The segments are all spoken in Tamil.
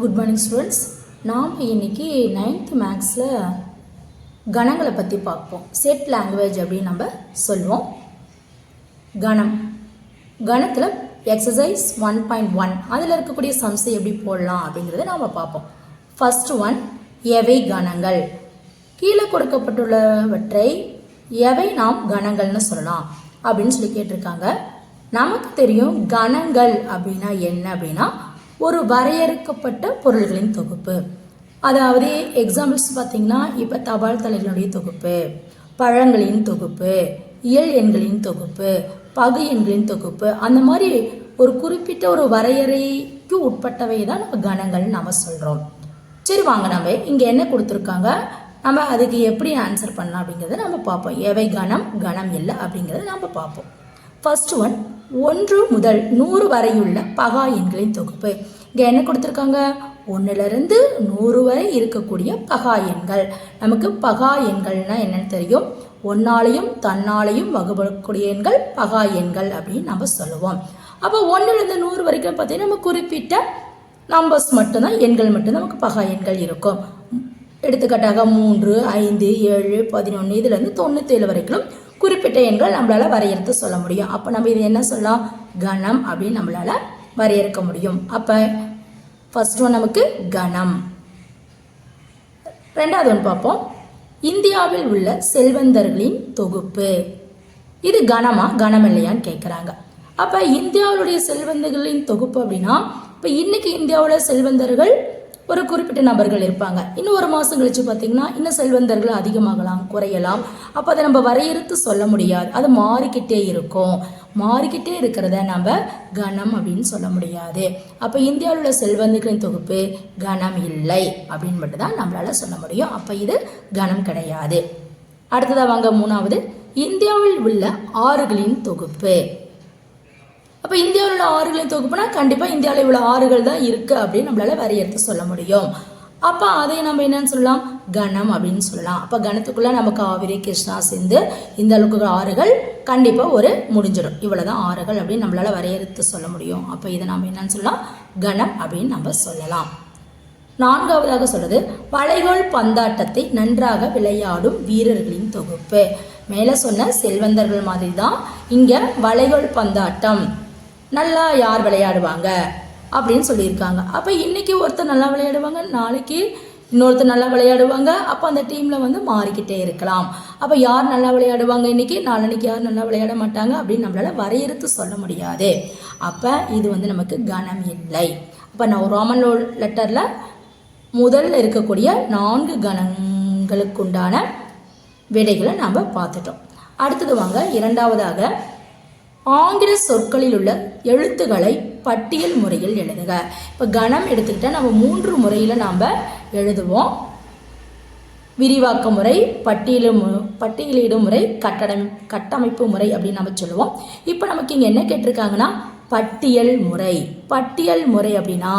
குட் மார்னிங் ஸ்டூடெண்ட்ஸ் நாம் இன்னைக்கு நைன்த்து மேக்ஸில் கணங்களை பற்றி பார்ப்போம். செட் லாங்குவேஜ் அப்படின்னு நம்ம சொல்லுவோம். கணம். கணத்தில் எக்ஸசைஸ் ஒன் பாயிண்ட் ஒன் அதில் இருக்கக்கூடிய சம்ஸை எப்படி போடலாம் அப்படிங்கிறத நாம் பார்ப்போம். ஃபஸ்ட்டு ஒன் எவை கணங்கள்? கீழே கொடுக்கப்பட்டுள்ளவற்றை எவை நாம் கணங்கள்னு சொல்லலாம் அப்படின்னு சொல்லி கேட்டிருக்காங்க. நமக்கு தெரியும் கணங்கள் அப்படின்னா என்ன அப்படின்னா ஒரு வரையறுக்கப்பட்ட பொருள்களின் தொகுப்பு. அதாவது எக்ஸாம்பிள்ஸ் பார்த்தீங்கன்னா இப்போ தபால் தலைகளுடைய தொகுப்பு பழங்களின் தொகுப்பு இயல் எண்களின் தொகுப்பு பகு எண்களின் தொகுப்பு அந்த மாதிரி ஒரு குறிப்பிட்ட ஒரு வரையறைக்கு உட்பட்டவை தான் நம்ம கணங்கள் நம்ம சொல்கிறோம் சரி வாங்க நம்ம இங்கே என்ன கொடுத்துருக்காங்க? நம்ம அதுக்கு எப்படி ஆன்சர் பண்ணலாம் அப்படிங்கிறத நம்ம பார்ப்போம். எவை கணம் கணம் இல்லை அப்படிங்கிறத நம்ம பார்ப்போம். ஃபர்ஸ்ட் ஒன் ஒன்று முதல் நூறு வரையுள்ள பகா எண்களின் தொகுப்பு. இங்கே என்ன கொடுத்துருக்காங்க? ஒன்றுலேருந்து நூறு வரை இருக்கக்கூடிய பகா எண்கள். நமக்கு பகா எண்கள்னால் என்னென்னு தெரியும். ஒன்னாலையும் தன்னாலையும் வகுப்படக்கூடிய எண்கள் பகா எண்கள் அப்படின்னு நம்ம சொல்லுவோம். அப்போ ஒன்றுலேருந்து நூறு வரைக்கும் பார்த்தீங்கன்னா நம்ம குறிப்பிட்ட நம்பர்ஸ் மட்டும்தான் எண்கள் மட்டும் நமக்கு பகா எண்கள் இருக்கும். எடுத்துக்காட்டாக மூன்று ஐந்து ஏழு பதினொன்று இதுலேருந்து தொண்ணூற்றேழு வரைக்கும் குறிப்பிட்ட எண்கள் நம்மளால் வரையறுத்து சொல்ல முடியும். அப்போ நம்ம இது என்ன சொல்லலாம்? கணம் அப்படின்னு நம்மளால் வரையறுக்க முடியும். அப்போ ஃபஸ்ட் ஒன் நமக்கு கணம். ரெண்டாவது ஒன்று பார்ப்போம். இந்தியாவில் உள்ள செல்வந்தர்களின் தொகுப்பு. இது கணமா? கணம் இல்லையான்னு கேட்குறாங்க அப்போ இந்தியாவுடைய செல்வந்தர்களின் தொகுப்பு அப்படின்னா இப்போ இன்றைக்கி இந்தியாவில் செல்வந்தர்கள் ஒரு குறிப்பிட்ட நபர்கள் இருப்பாங்க. இன்னும் ஒரு மாதம் கழிச்சு பார்த்தீங்கன்னா இன்னும் செல்வந்தர்கள் அதிகமாகலாம் குறையலாம். அப்போ அதை நம்ம வரையறுத்து சொல்ல முடியாது. அது மாறிக்கிட்டே இருக்கும். மாறிக்கிட்டே இருக்கிறத நம்ம கணம் அப்படின்னு சொல்ல முடியாது. அப்போ இந்தியாவில் உள்ள செல்வந்தர்களின் தொகுப்பு கணம் இல்லை அப்படின்னு மட்டும் தான் நம்மளால் சொல்ல முடியும். அப்போ இது கணம் கிடையாது. அடுத்ததாக வாங்க மூணாவது. இந்தியாவில் உள்ள ஆறுகளின் தொகுப்பு. அப்போ இந்தியாவில் உள்ள ஆறுகளின் தொகுப்புனா கண்டிப்பாக இந்தியாவில் இவ்வளோ ஆறுகள் தான் இருக்குது அப்படின்னு நம்மளால் வரையறுத்து சொல்ல முடியும். அப்போ அதை நம்ம என்னன்னு சொல்லலாம்? கணம் அப்படின்னு சொல்லலாம். அப்போ கணத்துக்குள்ளே நம்ம காவிரி கிருஷ்ணா சிந்து இந்த அளவுக்கு ஆறுகள் கண்டிப்பாக ஒரு முடிஞ்சிடும். இவ்வளோ தான் ஆறுகள் அப்படின்னு நம்மளால் வரையறுத்து சொல்ல முடியும். அப்போ இதை நம்ம என்னன்னு சொல்லலாம்? கணம் அப்படின்னு நம்ம சொல்லலாம். நான்காவதாக சொல்கிறது வளைகோல் பந்தாட்டத்தை நன்றாக விளையாடும் வீரர்களின் தொகுப்பு. மேலே சொன்ன செல்வந்தர்கள் மாதிரி தான் இங்கே வளைகோல் பந்தாட்டம். நல்லா யார் விளையாடுவாங்க அப்படின்னு சொல்லியிருக்காங்க. அப்போ இன்னைக்கு ஒருத்தர் நல்லா விளையாடுவாங்க நாளைக்கு இன்னொருத்தர் நல்லா விளையாடுவாங்க. அப்போ அந்த டீமில் வந்து மாறிக்கிட்டே இருக்கலாம். அப்போ யார் நல்லா விளையாடுவாங்க இன்றைக்கி நாளன்னைக்கு யார் நல்லா விளையாட மாட்டாங்க அப்படின்னு நம்மளால் வரையறுத்து சொல்ல முடியாது. அப்போ இது வந்து நமக்கு கணம் இல்லை. அப்போ நான் ரோமன் லெட்டரில் முதல்ல இருக்கக்கூடிய நான்கு கணங்களுக்குண்டான விடைகளை நாம் பார்த்துட்டோம். அடுத்தது வாங்க இரண்டாவதாக ஆங்கில சொற்களில் உள்ள எழுத்துக்களை பட்டியல் முறையில் எழுதுக. இப்போ கணம் எடுத்துக்கிட்டால் நம்ம மூன்று முறையில் நாம் எழுதுவோம். விரிவாக்க முறை பட்டியல பட்டியலிடும் முறை கட்டடம் கட்டமைப்பு முறை அப்படின்னு நம்ம சொல்லுவோம். இப்போ நமக்கு இங்கே என்ன கேட்டிருக்காங்கன்னா பட்டியல் முறை. பட்டியல் முறை அப்படின்னா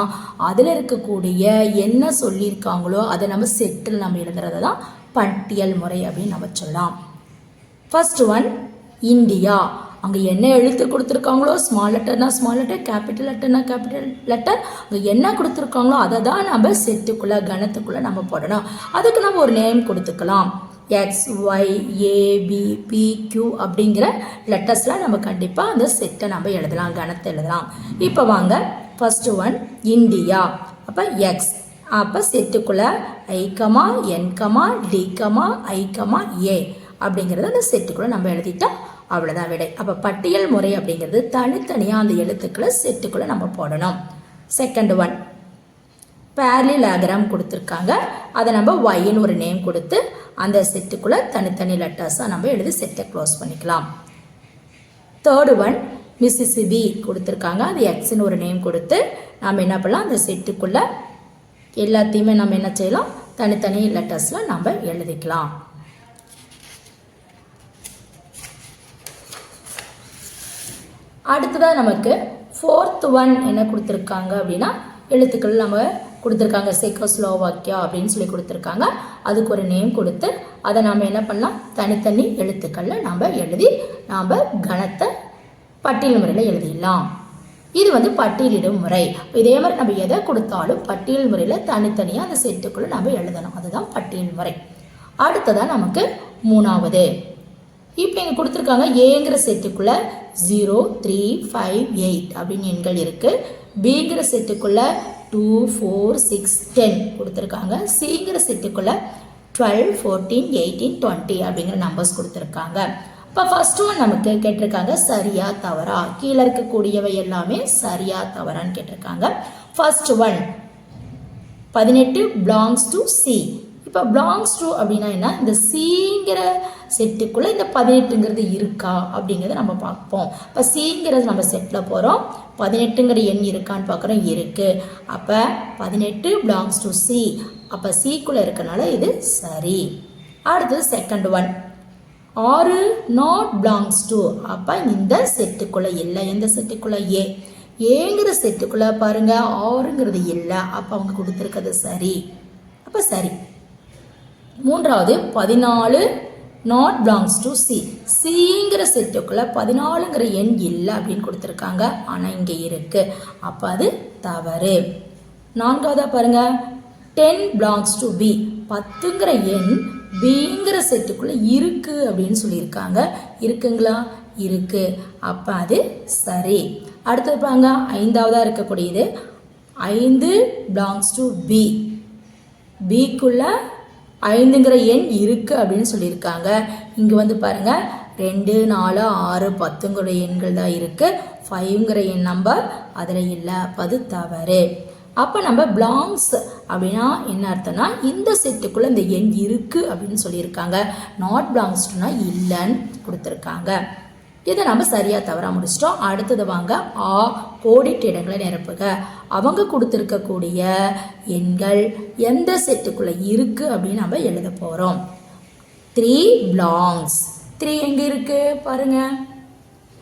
அதில் இருக்கக்கூடிய என்ன சொல்லியிருக்காங்களோ அதை நம்ம செட்டில் நம்ம எழுதுறது தான் பட்டியல் முறை அப்படின்னு நம்ம சொல்லலாம். First one India. அங்கே என்ன எழுத்து கொடுத்துருக்காங்களோ ஸ்மால் லெட்டர்னா ஸ்மால் லெட்டர் கேபிட்டல் லெட்டர்னா கேபிட்டல் லெட்டர் அங்கே என்ன கொடுத்துருக்காங்களோ அதை தான் நம்ம செட்டுக்குள்ளே கணத்துக்குள்ளே நம்ம போடணும். அதுக்கு நம்ம ஒரு நேம் கொடுத்துக்கலாம். X Y A B P Q அப்படிங்கிற லெட்டர்ஸ்லாம் நம்ம கண்டிப்பாக அந்த செட்டை நம்ம எழுதலாம் கணத்தை எழுதலாம். இப்போ வாங்க ஃபஸ்ட்டு ஒன் இந்தியா. அப்போ எக்ஸ் அப்போ செட்டுக்குள்ளே ஐக்கமா என்கமா டிகமா ஐக்கமா ஏ அப்படிங்கிறத அந்த செட்டுக்குள்ளே நம்ம எழுதிட்டா அவ்வளோதான் விடை. அப்போ பட்டியல் முறை அப்படிங்கிறது தனித்தனியாக அந்த எழுத்துக்களை செட்டுக்குள்ளே நம்ம போடணும். செகண்ட் ஒன் பேரலிலாகிராம் கொடுத்துருக்காங்க. அதை நம்ம ஒய்ன்னு ஒரு நேம் கொடுத்து அந்த செட்டுக்குள்ளே தனித்தனி லெட்டர்ஸாக நம்ம எழுதி செட்டை க்ளோஸ் பண்ணிக்கலாம். தேர்டு ஒன் மிசிசிபி கொடுத்துருக்காங்க. அது எக்ஸ்னு ஒரு நேம் கொடுத்து நம்ம என்ன பண்ணலாம்? அந்த செட்டுக்குள்ளே எல்லாத்தையுமே நம்ம என்ன செய்யலாம்? தனித்தனி லெட்டர்ஸில் நம்ம எழுதிக்கலாம். அடுத்ததாக நமக்கு ஃபோர்த் ஒன் என்ன கொடுத்துருக்காங்க அப்படின்னா எழுத்துக்கள் நம்ம கொடுத்துருக்காங்க. செக்கோஸ்லோவாக்கியா அப்படின்னு சொல்லி கொடுத்துருக்காங்க. அதுக்கு ஒரு நேம் கொடுத்து அதை நாம் என்ன பண்ணலாம்? தனித்தனி எழுத்துக்களில் நாம் எழுதி நாம் கணத்தை பட்டியல் முறையில் எழுதிடலாம். இது வந்து பட்டியலிடும் முறை. இதே மாதிரி நம்ம எதை கொடுத்தாலும் பட்டியல் முறையில் தனித்தனியாக அந்த செட்டுக்குள்ளே நம்ம எழுதணும். அதுதான் பட்டியல் முறை. அடுத்ததான் நமக்கு மூணாவது. இப்போ இங்கே கொடுத்துருக்காங்க ஏங்கிற செட்டுக்குள்ளே ஜீரோ த்ரீ ஃபைவ் எயிட் அப்படின்னு எண்கள் இருக்குது பிங்கிற செட்டுக்குள்ளே டூ ஃபோர் சிக்ஸ் டென் கொடுத்துருக்காங்க. சிங்கிற செட்டுக்குள்ளே டுவெல் ஃபோர்டீன் எயிட்டீன் டுவெண்ட்டி அப்படிங்கிற நம்பர்ஸ் கொடுத்துருக்காங்க. இப்போ ஃபஸ்ட் ஒன் நமக்கு கேட்டிருக்காங்க சரியா தவறா? கீழே இருக்கக்கூடியவை எல்லாமே சரியா தவறான்னு கேட்டிருக்காங்க. ஃபர்ஸ்ட் ஒன் பதினெட்டு பிலாங்ஸ் டு சி இப்போ பிலாங்ஸ் டு அப்படின்னா என்ன? இந்த சிங்கிற செட்டுக்குள்ளே இந்த பதினெட்டுங்கிறது இருக்கா அப்படிங்கிறத நம்ம பார்ப்போம். இப்போ சிங்கிறது நம்ம செட்டில் போகிறோம் பதினெட்டுங்கிற எண் இருக்கான்னு பார்க்குறோம். இருக்குது அப்போ பதினெட்டு பிலாங்ஸ் டு சி அப்போ சிக்குள்ளே இருக்கனால இது சரி. அடுத்தது செகண்ட் ஒன் ஆறு நாட் பிலாங்ஸ் டு அப்போ இந்த செட்டுக்குள்ளே இல்லை. எந்த செட்டுக்குள்ளே ஏ. ஏங்கிற செட்டுக்குள்ளே பாருங்கள் ஆறுங்கிறது இல்லை. அப்போ அவங்க கொடுத்துருக்கிறது சரி. அப்போ சரி. மூன்றாவது பதினாலு நாட் பிலாங்ஸ் டு சி சிங்கிற செட்டுக்குள்ளே பதினாலுங்கிற எண் இல்லை அப்படின்னு கொடுத்துருக்காங்க. ஆனால் இங்கே இருக்குது அப்போ அது தவறு. நான்காவதாக பாருங்கள் டென் பிலாங்ஸ் டு பி பத்துங்கிற எண் பிங்கிற செட்டுக்குள்ளே இருக்குது அப்படின்னு சொல்லியிருக்காங்க. இருக்குங்களா? இருக்குது அப்போ அது சரி. அடுத்தது பாருங்க. ஐந்தாவதாக இருக்கக்கூடியது. ஐந்து பிலாங்ஸ் டு பி பிக்குள்ளே ஐந்துங்கிற எண் இருக்குது அப்படின்னு சொல்லியிருக்காங்க. இங்கே வந்து பாருங்க ரெண்டு நாலு ஆறு பத்துங்கிற எண்கள் தான் இருக்குது ஃபைவ்ங்கிற எண் நம்பர் அதில் இல்லை அப்போ அது தவறு. அப்போ நம்ம பிளாங்ஸ் அப்படின்னா என்ன அர்த்தம்னா இந்த செட்டுக்குள்ளே இந்த எண் இருக்குது அப்படின்னு சொல்லியிருக்காங்க. நாட் பிலாங்ஸ்டுனா இல்லைன்னு கொடுத்துருக்காங்க. இதை நம்ம சரியாக தவறாக முடிச்சிட்டோம். அடுத்தது வாங்க ஆ கோடிட்டு இடங்களை நிரப்புக. அவங்க கொடுத்துருக்கக்கூடிய எண்கள் எந்த செட்டுக்குள்ளே இருக்குது அப்படின்னு நம்ம எழுத போகிறோம் த்ரீ பிலாங்ஸ் த்ரீ எங்கே இருக்குது பாருங்கள்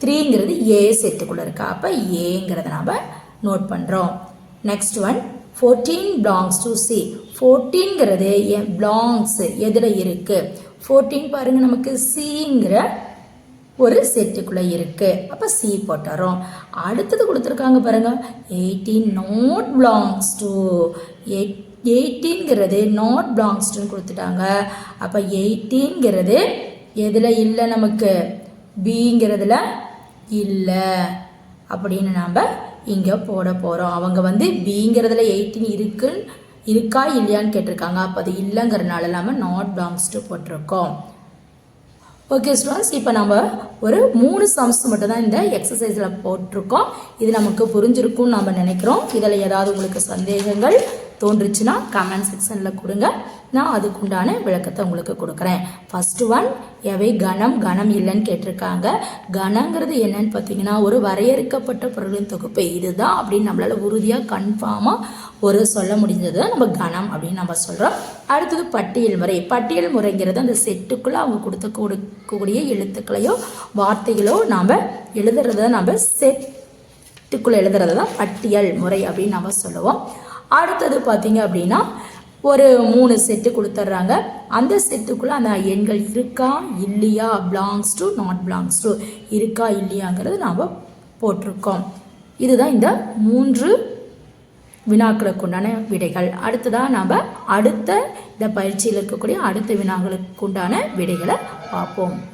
த்ரீங்கிறது ஏ செட்டுக்குள்ளே இருக்கா? அப்போ ஏங்கிறத நாம் நோட் பண்ணுறோம் next one fourteen belongs to C ஃபோர்டீன்கிறது என் பிலாங்ஸ் எதில் இருக்குது ஃபோர்டீன் பாருங்கள் நமக்கு சிங்கிற ஒரு செட்டுக்குள்ளே இருக்கு. அப்போ சி போட்டுறோம். அடுத்தது கொடுத்துருக்காங்க பாருங்க. Eighteen not belongs to eight எயிட்டீன்கிறது not belongs டுன்னு கொடுத்துட்டாங்க. அப்போ எயிட்டீன்கிறது எதில் இல்லை நமக்கு? பிங்கிறதுல இல்லை. அப்படின்னு நாம் இங்கே போட போகிறோம் அவங்க வந்து பிங்கிறதுல எயிட்டீன் இருக்குன்னு இருக்கா இல்லையான்னு கேட்டிருக்காங்க. அப்போ அது இல்லைங்கிறனால நம்ம நாட் பிலாங்ஸ் டு போட்டிருக்கோம். ஓகே ஸ்டூடெண்ட்ஸ் இப்போ நம்ம ஒரு மூணு சம்ஸ் மட்டும் தான் இந்த எக்ஸசைஸில் போட்டிருக்கோம். இது நமக்கு புரிஞ்சிருக்கும்னு நம்ம நினைக்கிறோம். இதில் ஏதாவது உங்களுக்கு சந்தேகங்கள்? தோன்றுச்சுன்னா கமெண்ட் செக்ஷனில் கொடுங்க. நான் அதுக்குண்டான விளக்கத்தை உங்களுக்கு கொடுக்குறேன். ஃபஸ்ட்டு ஒன் எவை கணம்? கணம் இல்லைன்னு கேட்டிருக்காங்க. கணங்கிறது என்னன்னு பார்த்தீங்கன்னா ஒரு வரையறுக்கப்பட்ட பொருளின் தொகுப்பு. இதுதான் அப்படின்னு நம்மளால் உறுதியாக கன்ஃபார்மாக ஒரு சொல்ல முடிஞ்சது. தான் நம்ம கணம் அப்படின்னு நம்ம சொல்கிறோம் அடுத்தது பட்டியல் முறை. பட்டியல் முறைங்கிறது அந்த செட்டுக்குள்ளே அவங்க கொடுத்து கொடுக்கக்கூடிய எழுத்துக்களையோ வார்த்தைகளோ நாம் எழுதுறத நம்ம செட்டுக்குள்ளே எழுதுறத தான் பட்டியல் முறை அப்படின்னு நம்ம சொல்லுவோம். அடுத்தது பார்த்திங்க அப்படின்னா ஒரு மூணு செட்டு கொடுத்துட்றாங்க அந்த செட்டுக்குள்ளே அந்த எண்கள் இருக்கா இல்லையா? Belongs to not belongs to இருக்கா இல்லையாங்கிறது நாம் போட்டிருக்கோம். இதுதான் இந்த மூன்று வினாக்களுக்கு உண்டான விடைகள். அடுத்ததாக நாம் அடுத்த இந்த பயிற்சியில் இருக்கக்கூடிய அடுத்த வினாக்களுக்கு உண்டான விடைகளை பார்ப்போம்.